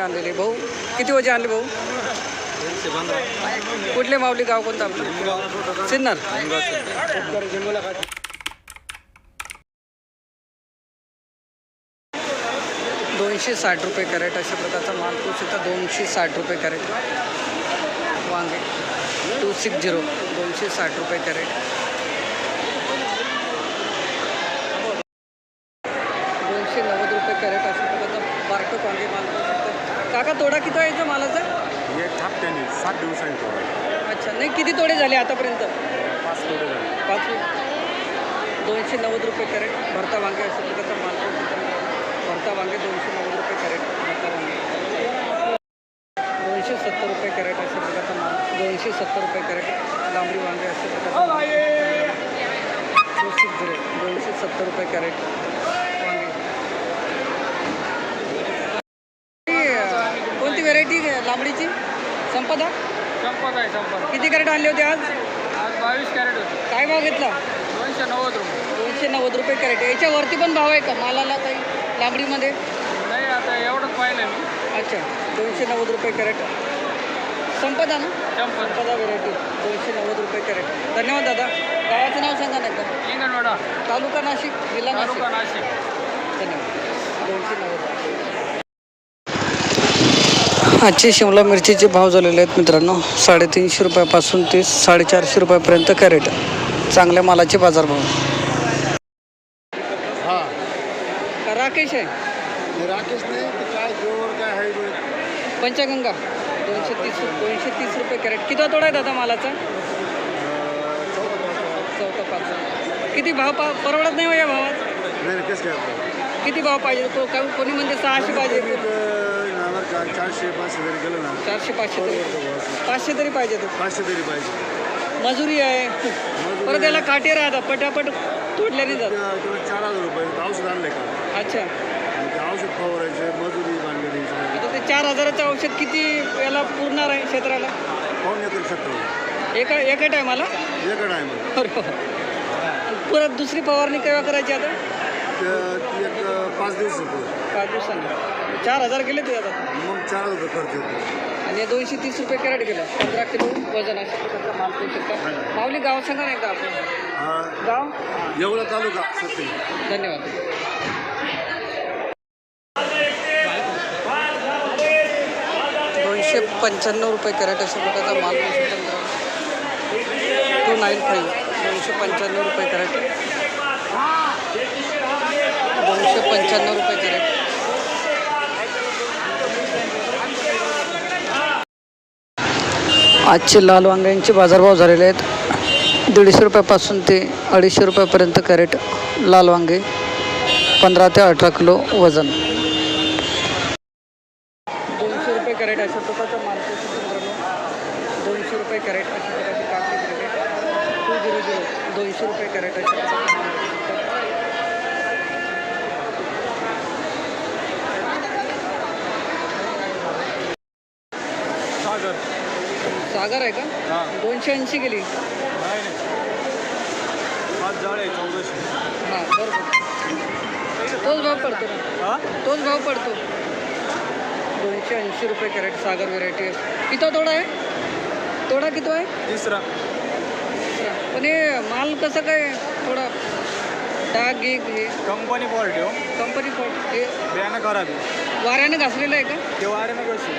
आणलेले भाऊ? किती वजे आणले भाऊ? कुठले माऊली गाव कोणतं आपलं? सिन्नर. दोनशे साठ रुपये कॅरेट अशा प्रकारचा माल तू सुद्धा दोनशे साठ रुपये कॅरेट. वांगे. टू सिक्स झिरो दोनशे साठ रुपये कॅरेट दोनशे नव्वद रुपये कॅरेट अशा प्रकारचा बारकं वांगे माल पाहू शकता काका तोडा किती आहे मालाचा? हे थापट्याने सात दिवसांनी अच्छा नाही किती तोडे झाले आतापर्यंत? पाच थोडे झाले. पाच दोनशे नव्वद रुपये कॅरेट भरता वांगे अशा प्रकारचा माल भरता वांगे दोनशे नव्वद रुपये कॅरेट भरता वांगे. दोनशे सत्तर रुपये कॅरेट अशा प्रकारचा माल दोनशे सत्तर रुपये कॅरेट लांबडी वांगे अशा प्रकारचा दोनशे सत्तर रुपये कॅरेट वांगे ही, अं, कोणती व्हेरायटी लांबडीची संपदा? संपत आहे संपत. किती कॅरेट आणले होते आज? आज बावीस कॅरेट होते. काय भाव घेतला? दोनशे नव्वद रुपये. दोनशे नव्वद रुपये कॅरेट. याच्यावरती पण भाव आहे का? मालाला काही लांबडीमध्ये? नाही आता एवढंच पाहिलं मी. अच्छा दोनशे नव्वद रुपये कॅरेट. संपदा ना? संपदा. व्हेरायटी दोनशे नव्वद रुपये कॅरेट. धन्यवाद दादा. गावाचं नाव सांगा ना एकदा. इंगणवाडा. तालुका नाशिक जिल्हा नाशिक. नाशिक. धन्यवाद. दोनशे नव्वद. आजचे शिमला मिरचीचे भाव झालेले आहेत मित्रांनो. साडेतीनशे रुपयापासून ते साडेचारशे रुपयापर्यंत कॅरेट. चांगल्या मालाचे बाजारभाव. हा. राकेश आहे. राकेश नाही. पंचगंगा. दोनशे तीस दोनशे तीस रुपये कॅरेट. किती तोडा आहे दादा मालाचा? चौथा पाच. किती भाव पा परवडत नाही हो या भावात? किती भाव पाहिजे? कोणी म्हणते सहाशे पाहिजे. का चारशे पाचशे जरी गेलं ना. चारशे पाचशे तरी. पाचशे तरी पाहिजे तो. पाचशे तरी पाहिजे. मजुरी आहे. परत याला काटे राहतात पटापट तोडल्याने जात त्या- त्याला चार हजार रुपये औषध आणले का? अच्छा. आणि ते औषध फवारायचे मजुरी बांधलेली. आता ते चार हजाराचं औषध किती याला पुरणार आहे क्षेत्राला? पाहून येतो शकतो एका एका टायमाला? आहे मग परत दुसरी फवारणी केव्हा करायची आता? ती एक पाच दिवस होतो. पाच दिवसांनी. चार हजार गेले ते आता. मग चार हजार खर्च येतो आणि दोनशे तीस रुपये कॅरेट गेलं. पंधरा किलो वजन अशा प्रकारचा माल करू शकता. माऊली गाव सांगा ना एकदा आपण. गाव? एवढा तालुका धन्यवाद. दोनशे पंच्याण्णव रुपये कॅरेट अशा प्रकारचा माल टू नाईन फाईव्ह. दोनशे पंच्याण्णव रुपये कॅरेट. दोनशे पंच्याण्णव रुपये कॅरेट. आजचे लाल वांग्यांचे बाजारभाव झालेले आहेत. दीडशे रुपयापासून ते अडीचशे रुपयापर्यंत कॅरेट लाल वांगे पंधरा ते अठरा किलो वजन. दोनशे रुपये कॅरेट अशा प्रकारचा मार्केट दोनशे रुपये कॅरेट अशा प्रकारचे काकडी कॅरेट. टू झिरो झिरो दोनशे रुपये कॅरेट अशा प्रकारचे माल करू शकता. सागर सागर आहे का? हां. दोनशे ऐंशी गेली. आहे चौदाशे. हां बरोबर. तोच भाव पडतो हा? तोच भाव पडतो. दोनशे ऐंशी रुपये कॅरेट सागर व्हेरायटी किती तोडा आहे? तोडा किती आहे? तिसरा. पण हे माल कसं काय थोडा डाग गिग हे? कंपनी क्वालिटी हो. कंपनी फॉल्ट हे बियाणं खराब आहे. वाऱ्याने घासलेलं आहे का? ते वाऱ्यानं कशी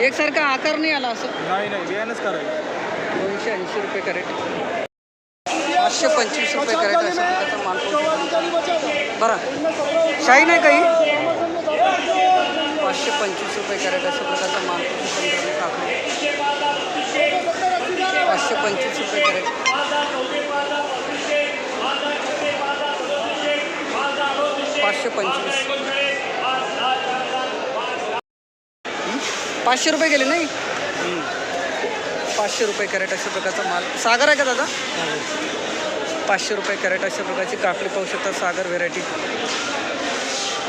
एकसारखा आकार नाही आला असं. नाही नाही बियाणंच करायचं. दोनशे ऐंशी रुपये कॅरेट. पाचशे पंचवीस रुपये कॅरेट प्रकारचा माल. बरं. शाही नाही काही? पाचशे पंचवीस रुपये कॅरेट अशा प्रकारचा माल काकडी. पाचशे पंचवीस रुपये कॅरेट. पाचशे पंचवीस. पाचशे रुपये गेले नाही? पाचशे रुपये कॅरेट अशा प्रकारचा माल. सागर आहे का दादा? पाचशे रुपये कॅरेट अशा प्रकारची काकडी पाहू शकता सागर व्हेरायटी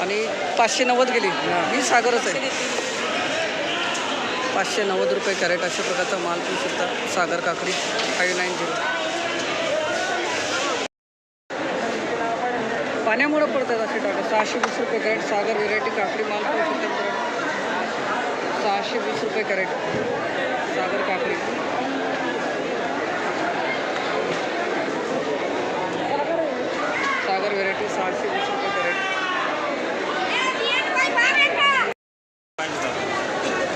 आणि पाचशे नव्वद गेली. ही. सागरच आहे. पाचशे नव्वद रुपये कॅरेट अशा प्रकारचा माल पाहू शकता सागर काकडी फाईव्ह नाईन झिरो पाण्यामुळं पडतात असे टाका. सहाशे वीस रुपये कॅरेट सागर व्हेरायटी काकडी माल पाहू शकता. सहाशे वीस रुपये कॅरेट. सागर काकडी. सागर व्हेरायटी सहाशे वीस रुपये कॅरेट.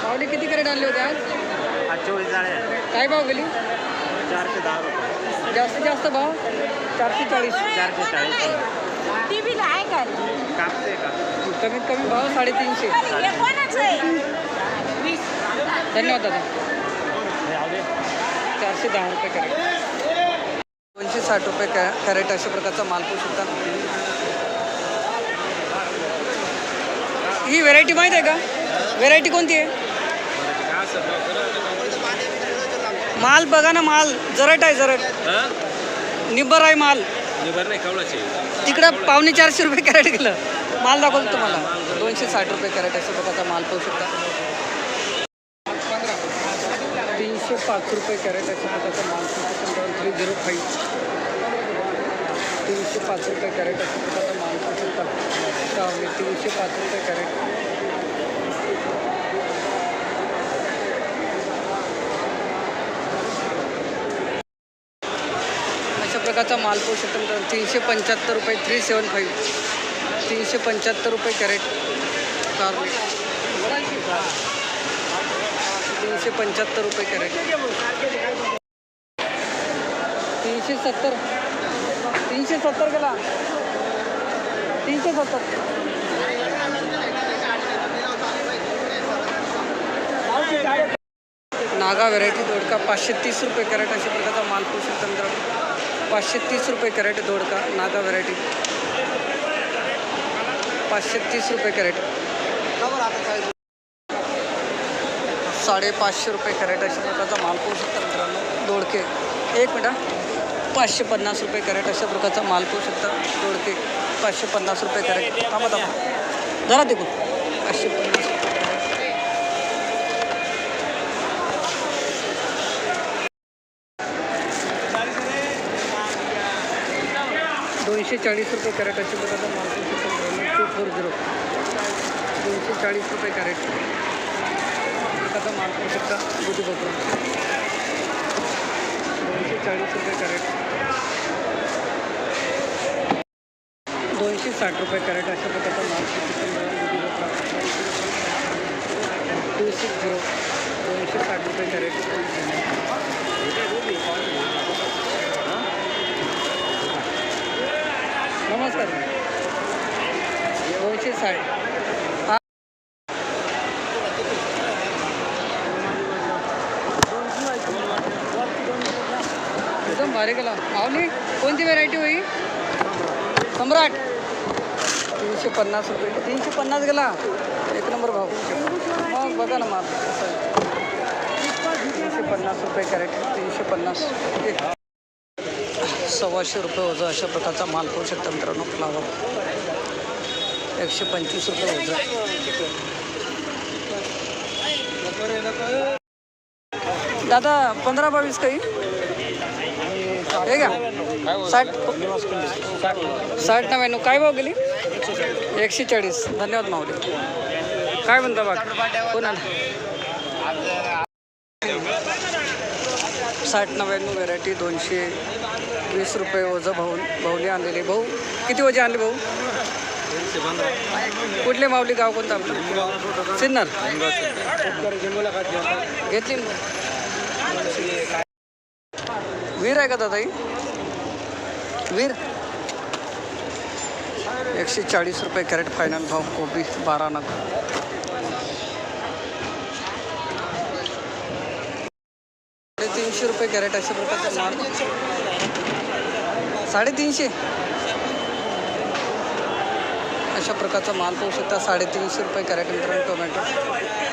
पावले किती कॅरेट आणले होते आज? आज चोवीस. काय भाव गेली? चारशे दहा रुपये. जास्तीत जास्त भाव? चारशे चाळीस चारशे चाळीस टीव्हीला आहे का? कापते का? कमीत कमी भाव साडेतीनशे. हे धन्यवाद दादा. चारशे दहा रुपये कॅरेट. दोनशे साठ रुपये कॅ कॅरेट अशा प्रकारचा माल पाहू शकता ही व्हेरायटी माहीत आहे का? व्हेरायटी कोणती आहे? माल बघा ना माल. जरट आहे जरट. निब्बर आहे माल. निबर नाही कवळाचे तिकडं पावणे चारशे रुपये कॅरेट गेलं. माल दाखवतो तुम्हाला. दोनशे साठ रुपये कॅरेट अशा प्रकारचा माल पाहू शकता तीनशे पाच रुपये कॅरेट असणार त्याचा माल थ्री झिरो फाईव्ह तीनशे पाच रुपये कॅरेट असणार प्रकारचा माल पाहू तीनशे पाच रुपये कॅरेट. अशा प्रकारचा माल पोहू शकतो तीनशे पंच्याहत्तर रुपये थ्री सेवन फाईव्ह तीनशे पंच्याहत्तर रुपये कॅरेट. कारले तीनशे पंच्याहत्तर रुपये कॅरेट. तीनशे सत्तर. तीनशे सत्तर गेला तीनशे सत्तर. नागा व्हेरायटी दोडका पाचशे तीस रुपये कॅरेट अशा प्रकारचा माल तंत्र. पाचशे तीस रुपये कॅरेट दोडका नागा व्हेरायटी पाचशे तीस रुपये कॅरेट. साडेपाचशे रुपये कॅरेट अशा प्रकारचा माल पाहू शकता मित्रांनो. दोडके. एक मिनिट पाचशे पन्नास रुपये कॅरेट अशा प्रकारचा माल पाहू शकता. दोडके. पाचशे पन्नास रुपये कॅरेट. थांबा थांबा. जरा देखू पाचशे पन्नास दोनशे चाळीस रुपये कॅरेट अशा प्रकारचा माल पाहू शकता टू फोर झिरो दोनशे चाळीस रुपये कॅरेट. प्रकारचा माल पाहू शकता दुधी भोपळा दोनशे चाळीस रुपये कॅरेट दोनशे साठ रुपये कॅरेट अशा प्रकारचा माल पाहू शकता मित्रांनो दुधी भोपळा टू सिक्स झिरो दोनशे साठ रुपये कॅरेट नमस्कार। दोनशे साठ। भारी केला माऊली कोणती व्हेरायटी होई? सम्राट. तीनशे पन्नास रुपये. तीनशे पन्नास गेला. एक नंबर भाव. मग बघा ना माल तीनशे पन्नास रुपये कॅरेट तीनशे पन्नास. एक. सव्वाशे रुपये वजा अशा प्रकारचा माल होऊ शकतो मित्रांनो फ्लावर एकशे पंचवीस रुपये वजा दादा पंधरा बावीस काही? हे का साठ साठ नव्याण्णव. काय भाव गेली? एकशे चाळीस. धन्यवाद माऊली. काय म्हणता बाग? कोणाला? साठ नव्याण्णव व्हेरायटी दोनशे वीस रुपये ओझं भाऊन भाऊने आणलेले. भाऊ किती वजे आणले भाऊ? कुठले माऊली? गाव कोणतं आपलं? सिन्नर. घेतली ना. वीर आहे का दादा ही? वीर? एकशे चाळीस रुपये कॅरेट फायनल भाव कोबी बारा नग. साडेतीनशे रुपये कॅरेट अशा प्रकारचा माल. साडेतीनशे? अशा प्रकारचा माल पाहू शकता. साडेतीनशे रुपये कॅरेट मित्रांनो टोमॅटो.